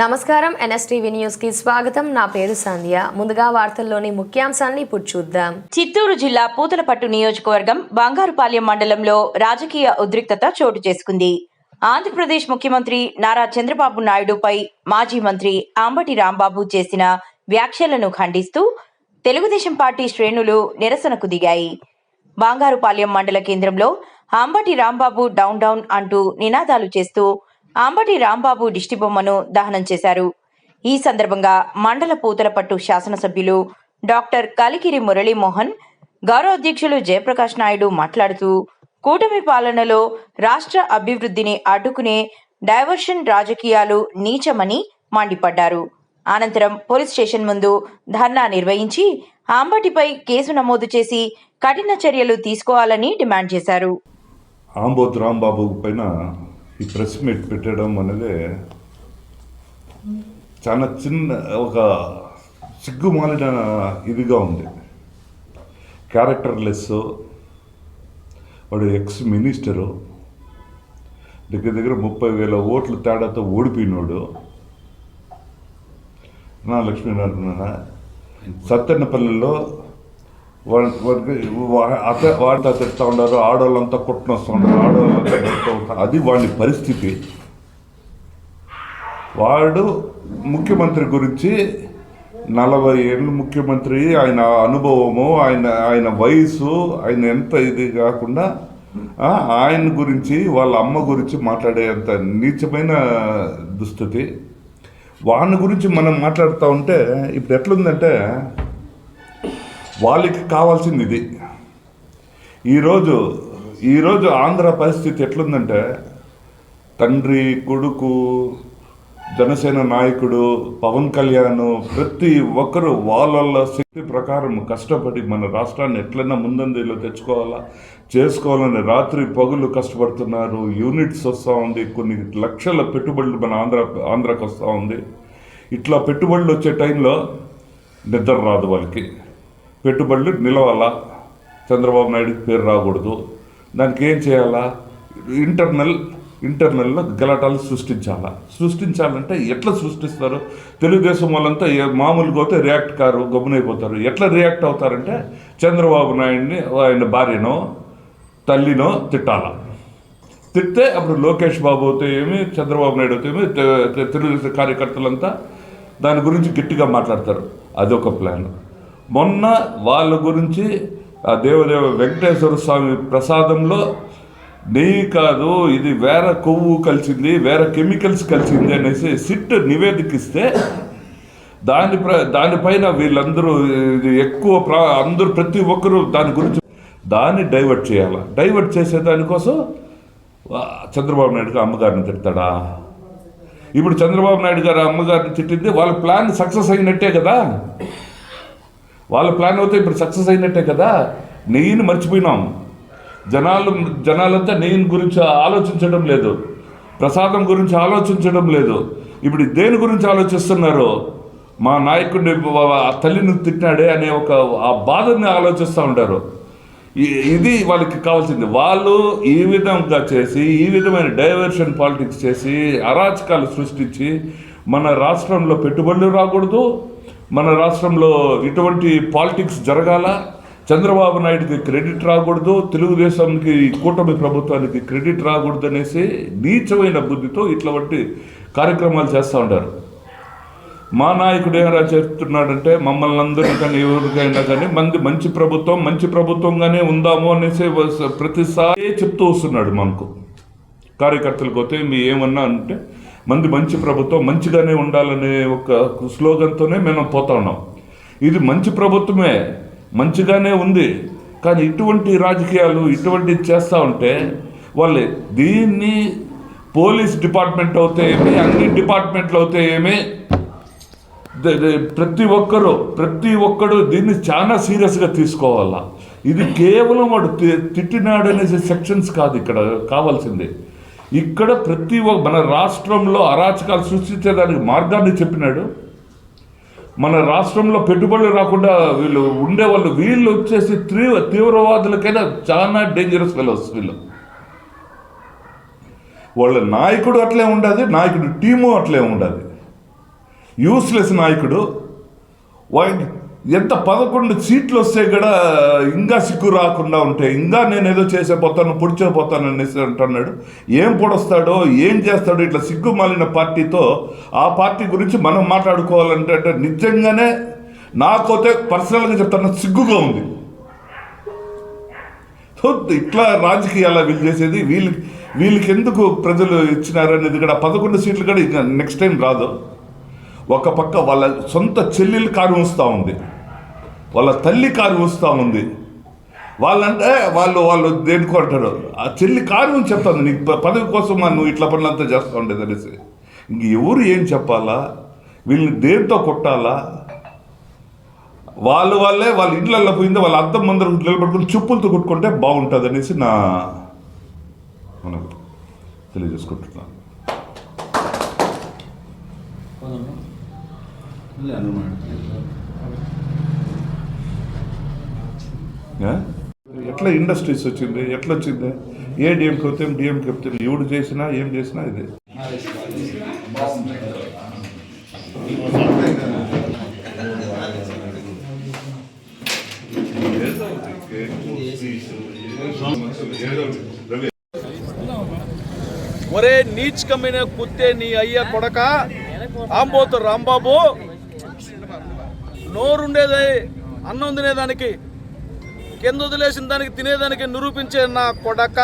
నమస్కారం ఎన్ఎస్టీవీ న్యూస్కి స్వాగతం. నా పేరు సంధ్య. ముందుగా వార్తల్లోని ముఖ్యాంశాన్ని ఇప్పుడు చూద్దాం. చిత్తూరు జిల్లా పూతలపట్టు నియోజకవర్గం బంగారుపాలెం మండలంలో రాజకీయ ఉద్రిక్తత చోటు చేసుకుంది. ఆంధ్రప్రదేశ్ ముఖ్యమంత్రి నారా చంద్రబాబు నాయుడుపై మాజీ మంత్రి అంబటి రాంబాబు చేసిన వ్యాఖ్యలను ఖండిస్తూ తెలుగుదేశం పార్టీ శ్రేణులు నిరసనకు దిగాయి. బంగారుపాలెం మండల కేంద్రంలో అంబటి రాంబాబు డౌన్ డౌన్ అంటూ నినాదాలు చేస్తూ అంబటి రాంబాబు దిష్టిబొమ్మను దహనం చేశారు. ఈ సందర్భంగా మండల పూతలపట్టు శాసనసభ్యులు డాక్టర్ కలికిరి మురళీమోహన్ గౌరవ అధ్యక్షులు జయప్రకాష్ నాయుడు మాట్లాడుతూ కూటమి పాలనలో రాష్ట్ర అభివృద్ధిని అడ్డుకునే డైవర్షన్ రాజకీయాలు నీచమని మండిపడ్డారు. అనంతరం పోలీస్ స్టేషన్ ముందు ధర్నా నిర్వహించి ఆంబటిపై కేసు నమోదు చేసి కఠిన చర్యలు తీసుకోవాలని డిమాండ్ చేశారు. ఆంబోత్ రాంబాబు పైన ఈ ప్రెస్ మీట్ పెట్టడం అనేది చాలా చిన్న ఒక సిగ్గుమాలిన ఇదిగా ఉంది. క్యారెక్టర్లెస్ వాడు ఎక్స్ మినిస్టరు దగ్గర దగ్గర ముప్పై వేల ఓట్లు తేడాతో ఓడిపోయినోడు. నా లక్ష్మీనారాయణ సత్తెన్నపల్లిలో అత వాడితో తిడతా ఉన్నారు? ఆడవాళ్ళంతా కుట్టిన వస్తూ ఉంటారు ఆడవాళ్ళంతా కొడుతూ ఉంటారు అది వాడి పరిస్థితి. వాడు ముఖ్యమంత్రి గురించి నలభై ఏళ్ళు ముఖ్యమంత్రి ఆయన అనుభవము ఆయన ఆయన వయసు ఆయన ఎంత ఇది కాకుండా ఆయన గురించి వాళ్ళ అమ్మ గురించి మాట్లాడేంత నీచమైన దుస్థితి. వాని గురించి మనం మాట్లాడుతూ ఉంటే ఇప్పుడు ఎట్లుందంటే వాళ్ళకి కావాల్సింది ఇది. ఈరోజు ఈరోజు ఆంధ్ర పరిస్థితి ఎట్లుందంటే తండ్రి కొడుకు జనసేన నాయకుడు పవన్ కళ్యాణ్ ప్రతి ఒక్కరు వాళ్ళ శక్తి ప్రకారం కష్టపడి మన రాష్ట్రాన్ని ఎట్లైనా ముందంజలో తెచ్చుకోవాలా చేసుకోవాలని రాత్రి పగులు కష్టపడుతున్నారు యూనిట్స్ వస్తూ ఉంది కొన్ని లక్షల పెట్టుబడులు మన ఆంధ్ర ఆంధ్రాకి వస్తూ ఉంది. ఇట్లా పెట్టుబడులు వచ్చే టైంలో నిద్ర రాదు వాళ్ళకి. పెట్టుబడులు నిలవాలా? చంద్రబాబు నాయుడు పేరు రాకూడదు. దానికి ఏం చేయాలా? ఇంటర్నల్ ఇంటర్నల్లో గలాటాలు సృష్టించాలా? సృష్టించాలంటే ఎట్లా సృష్టిస్తారు? తెలుగుదేశం వాళ్ళంతా ఏ- మామూలుగా పోతే రియాక్ట్ కారు గమ్మునైపోతారు. ఎట్లా రియాక్ట్ అవుతారంటే చంద్రబాబు నాయుడిని ఆయన భార్యనో తల్లినో తిట్టాల? తిట్టే అప్పుడు లోకేష్ బాబు అయితే ఏమి చంద్రబాబు నాయుడు అయితే ఏమి తెలుగుదేశం కార్యకర్తలంతా దాని గురించి గట్టిగా మాట్లాడతారు. అదొక ప్లాన్. మొన్న వాళ్ళ గురించి ఆ దేవదేవ వెంకటేశ్వర స్వామి ప్రసాదంలో నెయ్యి కాదు ఇది వేరే కొవ్వు కలిసింది వేరే కెమికల్స్ కలిసింది అనేసి సిట్ నివేదికిస్తే దాని ప్ర దానిపైన వీళ్ళందరూ ఇది ఎక్కువ ప్రా అందరూ ప్రతి ఒక్కరూ దాని గురించి దాన్ని డైవర్ట్ చేయాలి? డైవర్ట్ చేసే దానికోసం చంద్రబాబు నాయుడు అమ్మగారిని తిడతాడా? ఇప్పుడు చంద్రబాబు నాయుడు గారు అమ్మగారిని తిట్టింది వాళ్ళ ప్లాన్ సక్సెస్ అయినట్టే కదా? వాళ్ళ ప్లాన్ అవుతే ఇప్పుడు సక్సెస్ అయినట్టే కదా? నెయ్యిని మర్చిపోయినాం. జనాలు జనాలంతా నెయ్యిని గురించి ఆలోచించడం లేదు. ప్రసాదం గురించి ఆలోచించడం లేదు. ఇప్పుడు దేని గురించి ఆలోచిస్తున్నారు? మా నాయకుడిని ఆ తల్లిని తిట్టినాడే అనే ఒక ఆ బాధని ఆలోచిస్తూ ఉంటారు ఇది వాళ్ళకి కావాల్సింది. వాళ్ళు ఈ విధంగా చేసి ఈ విధమైన డైవర్షన్ పాలిటిక్స్ చేసి అరాచకాలు సృష్టించి మన రాష్ట్రంలో పెట్టుబడులు రాకూడదు మన రాష్ట్రంలో ఇటువంటి పాలిటిక్స్ జరగాల? చంద్రబాబు నాయుడికి క్రెడిట్ రాకూడదు తెలుగుదేశంకి కూటమి ప్రభుత్వానికి క్రెడిట్ రాకూడదు అనేసి నీచమైన బుద్ధితో ఇట్లాంటి కార్యక్రమాలు చేస్తూ ఉంటారు మా నాయకుడు ఏమైనా చేస్తున్నాడంటే మమ్మల్ని అందరినీ కానీ ఎవరికైనా కానీ మంది మంచి ప్రభుత్వం మంచి ప్రభుత్వంగానే ఉందాము అనేసి ప్రతిసారి చెప్తూ వస్తున్నాడు మనకు కార్యకర్తలకు పోతే మీ ఏమన్నా అంటే మంది మంచి ప్రభుత్వం మంచిగానే ఉండాలనే ఒక స్లోగన్తోనే మేము పోతా ఉన్నాం. ఇది మంచి ప్రభుత్వమే మంచిగానే ఉంది. కానీ ఇటువంటి రాజకీయాలు ఇటువంటివి చేస్తూ ఉంటే వాళ్ళు దీన్ని పోలీస్ డిపార్ట్మెంట్ అవుతే ఏమి అన్ని డిపార్ట్మెంట్లు అవుతే ఏమి ప్రతి ఒక్కరు ప్రతి ఒక్కడు దీన్ని చాలా సీరియస్గా తీసుకోవాలా? ఇది కేవలం వాడు తి- తిట్టినాడు అనేసి సెక్షన్స్ కాదు ఇక్కడ కావాల్సింది. ఇక్కడ ప్రతి ఒక్క మన రాష్ట్రంలో అరాచకాలు సృష్టించేదానికి మార్గాన్ని చెప్పినాడు. మన రాష్ట్రంలో పెట్టుబడులు రాకుండా వీళ్ళు ఉండేవాళ్ళు వీళ్ళు వచ్చేసి తీవ్ర తీవ్రవాదులకైనా చాలా డేంజరస్ ఫెలోస్ వీళ్ళు. వాళ్ళ నాయకుడు అట్లే ఉండదు నాయకుడు టీము అట్లే ఉండదు. యూస్లెస్ నాయకుడు. వాడి ఎంత పదకొండు సీట్లు వస్తే కూడా ఇంకా సిగ్గు రాకుండా ఉంటే ఇంకా నేను ఏదో చేసే పోతాను పొడిచే పోతాను అనేసి అంటున్నాడు. ఏం పొడొస్తాడో ఏం చేస్తాడో ఇట్లా సిగ్గు మాలిన పార్టీతో ఆ పార్టీ గురించి మనం మాట్లాడుకోవాలంటే అంటే నిజంగానే నాకైతే పర్సనల్గా చెప్తాను సిగ్గుగా ఉంది. ఇట్లా రాజకీయాలు వీళ్ళు చేసేది వీళ్ళకి వీళ్ళకి ఎందుకు ప్రజలు ఇచ్చినారనేది కూడా పదకొండు సీట్లు కూడా ఇంకా నెక్స్ట్ టైం రాదు. ఒక పక్క వాళ్ళ సొంత చెల్లెలు కారు ఉంచుతూ ఉంది. వాళ్ళ తల్లి కారు ఉంచుతూ ఉంది. వాళ్ళంటే వాళ్ళు వాళ్ళు దేనికి అంటారు. ఆ చెల్లి కారు అని చెప్తాను. నీకు పదవి కోసం నువ్వు ఇట్లా పనులంతా చేస్తూ ఉండేది అనేసి. ఇంక ఎవరు ఏం చెప్పాలా? వీళ్ళని దేంతో కొట్టాలా? వాళ్ళు వాళ్ళే వాళ్ళ ఇళ్ళల్లో పోయింది వాళ్ళ అద్దం ముందర నిలబడుకుని చెప్పులతో కొట్టుకుంటే బాగుంటుంది అనేసి నా మనకు తెలియజేసుకుంటున్నాను. ఎట్లా ఇండస్ట్రీస్ వచ్చింది? ఎట్లా వచ్చింది? ఏ డిఎంకి వస్తే డిఎంకి వస్తే ఎవడు చేసినా ఏం చేసినా ఇది. ఒరే నీచ్ కమ్మిన కుత్తే నీ అయ్య కొడక ఆంబోతు రాంబాబు. నోరుండేది అన్నం తినేదానికి కింద వదిలేసిన దానికి తినేదానికి నిరూపించే నా కొడక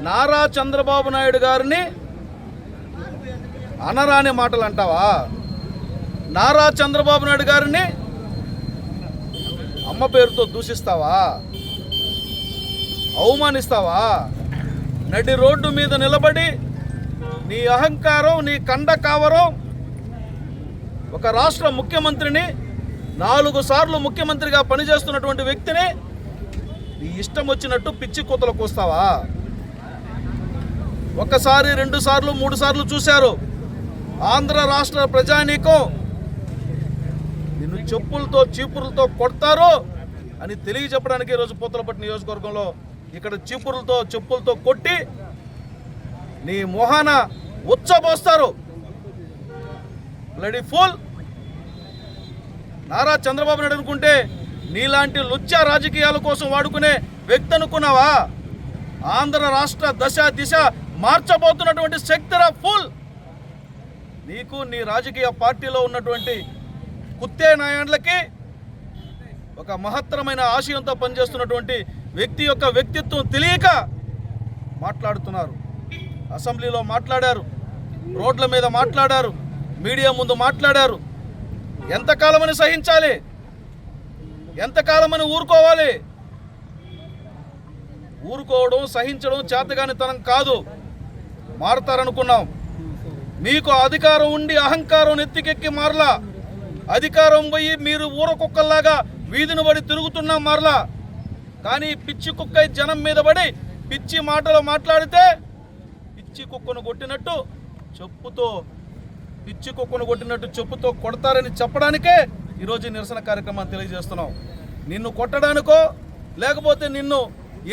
నారా చంద్రబాబు నాయుడు గారిని అనరాని మాటలు అంటావా నారా చంద్రబాబు నాయుడు గారిని అమ్మ పేరుతో దూషిస్తావా? అవమానిస్తావా? నడి రోడ్డు మీద నిలబడి నీ అహంకారం నీ కండ కావరం ఒక రాష్ట్ర ముఖ్యమంత్రిని నాలుగు సార్లు ముఖ్యమంత్రిగా పనిచేస్తున్నటువంటి వ్యక్తిని నీ ఇష్టం వచ్చినట్టు పిచ్చి కూతలకు వస్తావా ఒకసారి రెండు సార్లు మూడు సార్లు చూశారు. ఆంధ్ర రాష్ట్ర ప్రజానీకం నిన్ను చెప్పులతో చీపురులతో కొడతారు అని తెలియజెప్పడానికి ఈరోజు పూతలపట్టు నియోజకవర్గంలో ఇక్కడ చీపురులతో చెప్పులతో కొట్టి నీ మొహాన ఉచ్చబోస్తారు. బ్లడీ ఫుల్ నారా చంద్రబాబు నాయుడు అనుకుంటే నీలాంటి లుచ్చ రాజకీయాల కోసం వాడుకునే వ్యక్తి అనుకున్నావా? ఆంధ్ర రాష్ట్ర దశ దిశ మార్చబోతున్నటువంటి శక్తిరా ఫుల్ నీకు నీ రాజకీయ పార్టీలో ఉన్నటువంటి కుత్తే నాయన్లకి ఒక మహత్తరమైన ఆశయంతో పనిచేస్తున్నటువంటి వ్యక్తి యొక్క వ్యక్తిత్వం తెలియక మాట్లాడుతున్నారు. అసెంబ్లీలో మాట్లాడారు. రోడ్ల మీద మాట్లాడారు. మీడియా ముందు మాట్లాడారు. ఎంతకాలమని సహించాలి? ఎంతకాలమని ఊరుకోవాలి? ఊరుకోవడం సహించడం చేతగానితనం కాదు. మారతారనుకున్నాం. మీకు అధికారం ఉండి అహంకారం నెత్తికెక్కి మారలా. అధికారం పోయి మీరు ఊర కుక్కల్లాగా వీధిని పడి తిరుగుతున్నా మారలా. కానీ పిచ్చి కుక్క జనం మీద పడి పిచ్చి మాటలు మాట్లాడితే పిచ్చి కుక్కను కొట్టినట్టు చెప్పుతో పిచ్చి కుక్కను కొట్టినట్టు చెప్పుతో కొడతారని చెప్పడానికే ఈరోజు నిరసన కార్యక్రమాన్ని తెలియజేస్తున్నాం. నిన్ను కొట్టడానికో లేకపోతే నిన్ను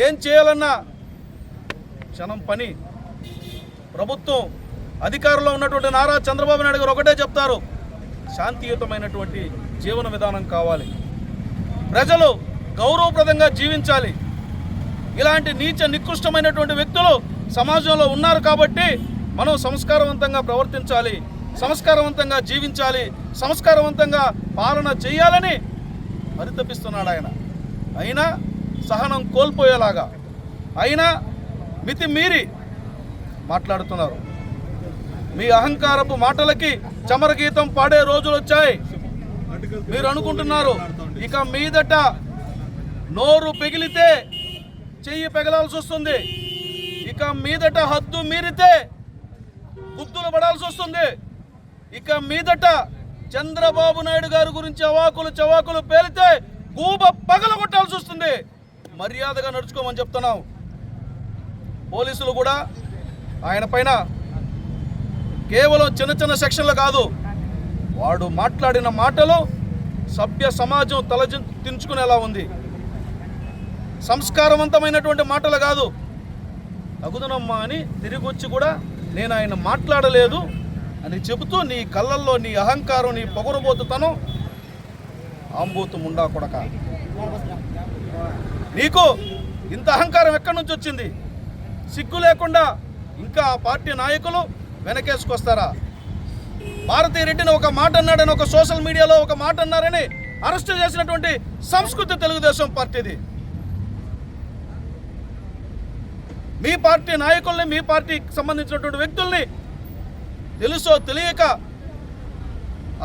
ఏం చేయాలన్నా క్షణం పని. ప్రభుత్వం అధికారంలో ఉన్నటువంటి నారా చంద్రబాబు నాయుడు గారు ఒకటే చెప్తారు శాంతియుతమైనటువంటి జీవన విధానం కావాలి. ప్రజలు గౌరవప్రదంగా జీవించాలి. ఇలాంటి నీచ నికృష్టమైనటువంటి వ్యక్తులు సమాజంలో ఉన్నారు కాబట్టి మనం సంస్కారవంతంగా ప్రవర్తించాలి. సంస్కారవంతంగా జీవించాలి సంస్కారవంతంగా పాలన చేయాలని పరితపిస్తున్నాడు ఆయన. అయినా సహనం కోల్పోయేలాగా అయినా మితి మీరి మాట్లాడుతున్నారు. మీ అహంకారపు మాటలకి చమరగీతం పాడే రోజులు వచ్చాయి. మీరు అనుకుంటున్నారు ఇక మీదట నోరు పెగిలితే చెయ్యి పెగలాల్సి వస్తుంది. ఇక మీదట హద్దు మీరితే గుద్దులు పడాల్సి వస్తుంది. ఇక మీదట చంద్రబాబు నాయుడు గారి గురించి అవాకులు చవాకులు పేలితే గూబ పగలగొట్టాల్సి వస్తుంది. మర్యాదగా నడుచుకోమని చెప్తున్నాం. పోలీసులు కూడా ఆయన పైన కేవలం చిన్న చిన్న సెక్షన్లు కాదు వాడు మాట్లాడిన మాటలు సభ్య సమాజం తలదించుకునేలా ఉంది. సంస్కారవంతమైనటువంటి మాటలు కాదు. తగుదనమ్మా అని తిరిగి వచ్చి కూడా నేను ఆయన మాట్లాడలేదు. అని చెబుతూ నీ కళ్ళల్లో నీ అహంకారం నీ పొగరుబోతుతనం ఆంబూతు ముండా కొడక. నీకు ఇంత అహంకారం ఎక్కడి నుంచి వచ్చింది? సిగ్గు లేకుండా ఇంకా ఆ పార్టీ నాయకులు వెనకేసుకొస్తారా? భారతీ రెడ్డిని ఒక మాట అన్నాడని ఒక సోషల్ మీడియాలో ఒక మాట అన్నారని అరెస్ట్ చేసినటువంటి సంస్కృతి తెలుగుదేశం పార్టీది. మీ పార్టీ నాయకుల్ని మీ పార్టీకి సంబంధించినటువంటి వ్యక్తుల్ని తెలుసో తెలియక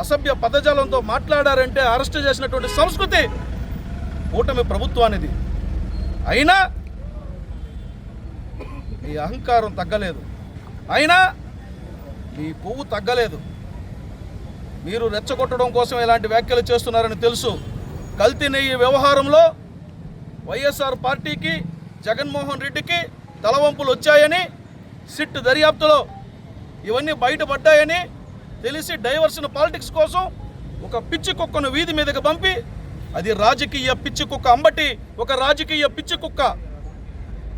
అసభ్య పదజాలంతో మాట్లాడారంటే అరెస్ట్ చేసినటువంటి సంస్కృతి కూటమి ప్రభుత్వానిది. అయినా మీ అహంకారం తగ్గలేదు. అయినా మీ పువ్వు తగ్గలేదు. మీరు రెచ్చగొట్టడం కోసం ఇలాంటి వ్యాఖ్యలు చేస్తున్నారని తెలుసు. కల్తీ నెయ్యి వ్యవహారంలో వైఎస్ఆర్ పార్టీకి జగన్మోహన్ రెడ్డికి తలవంపులు వచ్చాయని సిట్ దర్యాప్తులో ఇవన్నీ బయటపడ్డాయని తెలిసి డైవర్షన్ పాలిటిక్స్ కోసం ఒక పిచ్చి కుక్కను వీధి మీదకి పంపి అది రాజకీయ పిచ్చి కుక్క అంబటి ఒక రాజకీయ పిచ్చి కుక్క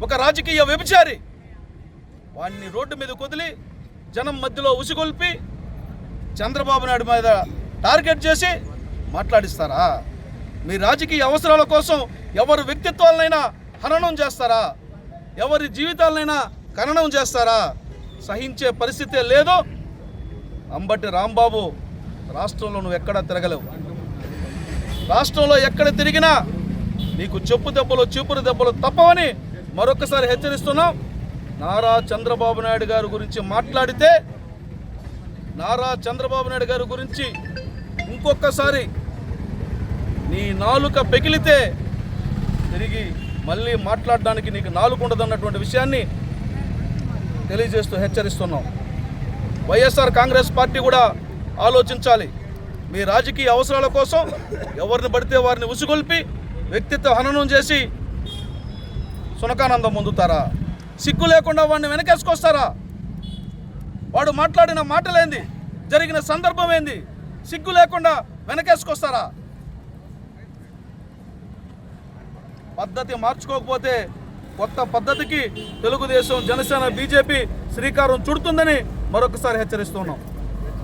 ఒక రాజకీయ వ్యభిచారి. వాడిని రోడ్డు మీద కొదిలి జనం మధ్యలో ఉసిగొల్పి చంద్రబాబు నాయుడు మీద టార్గెట్ చేసి మాట్లాడిస్తారా? మీ రాజకీయ అవసరాల కోసం ఎవరి వ్యక్తిత్వాలనైనా హననం చేస్తారా? ఎవరి జీవితాలనైనా ఖననం చేస్తారా? సహించే పరిస్థితే లేదు. అంబటి రాంబాబు రాష్ట్రంలో నువ్వు ఎక్కడా తిరగలేవు. రాష్ట్రంలో ఎక్కడ తిరిగినా నీకు చెప్పు దెబ్బలు చీపురు దెబ్బలు తప్పవని మరొకసారి హెచ్చరిస్తున్నాం. నారా చంద్రబాబు నాయుడు గారి గురించి మాట్లాడితే నారా చంద్రబాబు నాయుడు గారి గురించి ఇంకొకసారి నీ నాలుక పెగిలితే తిరిగి మళ్ళీ మాట్లాడడానికి నీకు నాలుగు ఉండదన్నటువంటి విషయాన్ని తెలియజేస్తూ హెచ్చరిస్తున్నాం. వైఎస్ఆర్ కాంగ్రెస్ పార్టీ కూడా ఆలోచించాలి. మీ రాజకీయ అవసరాల కోసం ఎవరిని పడితే వారిని ఉసుగొల్పి వ్యక్తిత్వ హననం చేసి సునకానందం పొందుతారా? సిగ్గు లేకుండా వాడిని వెనకేసుకొస్తారా? వాడు మాట్లాడిన మాటలేంది? జరిగిన సందర్భం ఏంది? సిగ్గు లేకుండా వెనకేసుకొస్తారా? పద్ధతి మార్చుకోకపోతే కొత్త పద్ధతికి తెలుగుదేశం జనసేన బీజేపీ శ్రీకారం చుడుతుందని మరొకసారి హెచ్చరిస్తున్నాం.